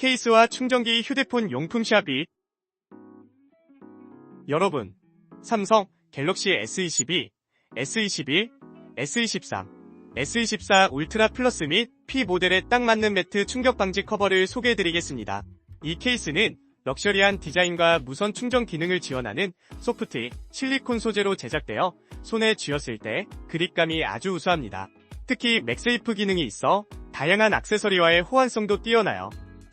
케이스와 충전기 휴대폰 용품 샵이 여러분, 삼성 갤럭시 S22, S21, S23, S24 울트라 플러스 및 P 모델에 딱 맞는 매트 충격 방지 커버를 소개해드리겠습니다. 이 케이스는 럭셔리한 디자인과 무선 충전 기능을 지원하는 소프트 실리콘 소재로 제작되어 손에 쥐었을 때 그립감이 아주 우수합니다. 특히 맥세이프 기능이 있어 다양한 액세서리와의 호환성도 뛰어나요.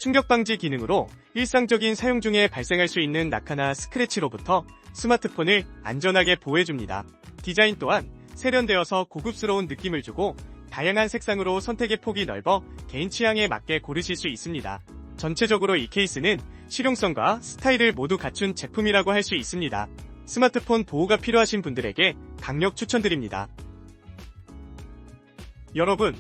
충격 방지 기능으로 일상적인 사용 중에 발생할 수 있는 낙하나 스크래치로부터 스마트폰을 안전하게 보호해줍니다. 디자인 또한 세련되어서 고급스러운 느낌을 주고 다양한 색상으로 선택의 폭이 넓어 개인 취향에 맞게 고르실 수 있습니다. 전체적으로 이 케이스는 실용성과 스타일을 모두 갖춘 제품이라고 할 수 있습니다. 스마트폰 보호가 필요하신 분들에게 강력 추천드립니다. 여러분,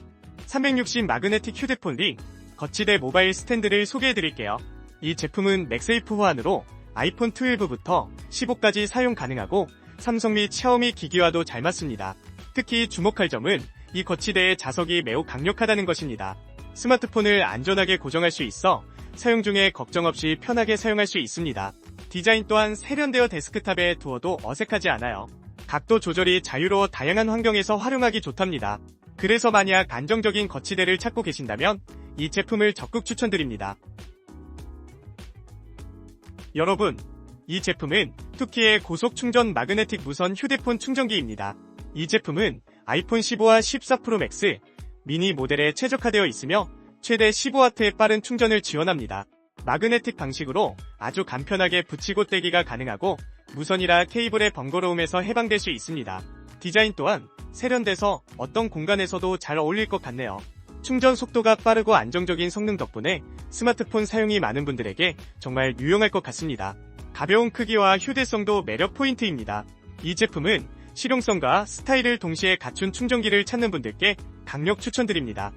360 마그네틱 휴대폰 링 거치대 모바일 스탠드를 소개해드릴게요. 이 제품은 맥세이프 호환으로 아이폰 12부터 15까지 사용 가능하고 삼성 및 샤오미 기기와도 잘 맞습니다. 특히 주목할 점은 이 거치대의 자석이 매우 강력하다는 것입니다. 스마트폰을 안전하게 고정할 수 있어 사용 중에 걱정 없이 편하게 사용할 수 있습니다. 디자인 또한 세련되어 데스크탑에 두어도 어색하지 않아요. 각도 조절이 자유로워 다양한 환경에서 활용하기 좋답니다. 그래서 만약 안정적인 거치대를 찾고 계신다면 이 제품을 적극 추천드립니다. 여러분, 이 제품은 투키의 고속 충전 마그네틱 무선 휴대폰 충전기입니다. 이 제품은 아이폰 15와 14 프로 맥스, 미니 모델에 최적화되어 있으며 최대 15W의 빠른 충전을 지원합니다. 마그네틱 방식으로 아주 간편하게 붙이고 떼기가 가능하고 무선이라 케이블의 번거로움에서 해방될 수 있습니다. 디자인 또한 세련돼서 어떤 공간에서도 잘 어울릴 것 같네요. 충전 속도가 빠르고 안정적인 성능 덕분에 스마트폰 사용이 많은 분들에게 정말 유용할 것 같습니다. 가벼운 크기와 휴대성도 매력 포인트입니다. 이 제품은 실용성과 스타일을 동시에 갖춘 충전기를 찾는 분들께 강력 추천드립니다.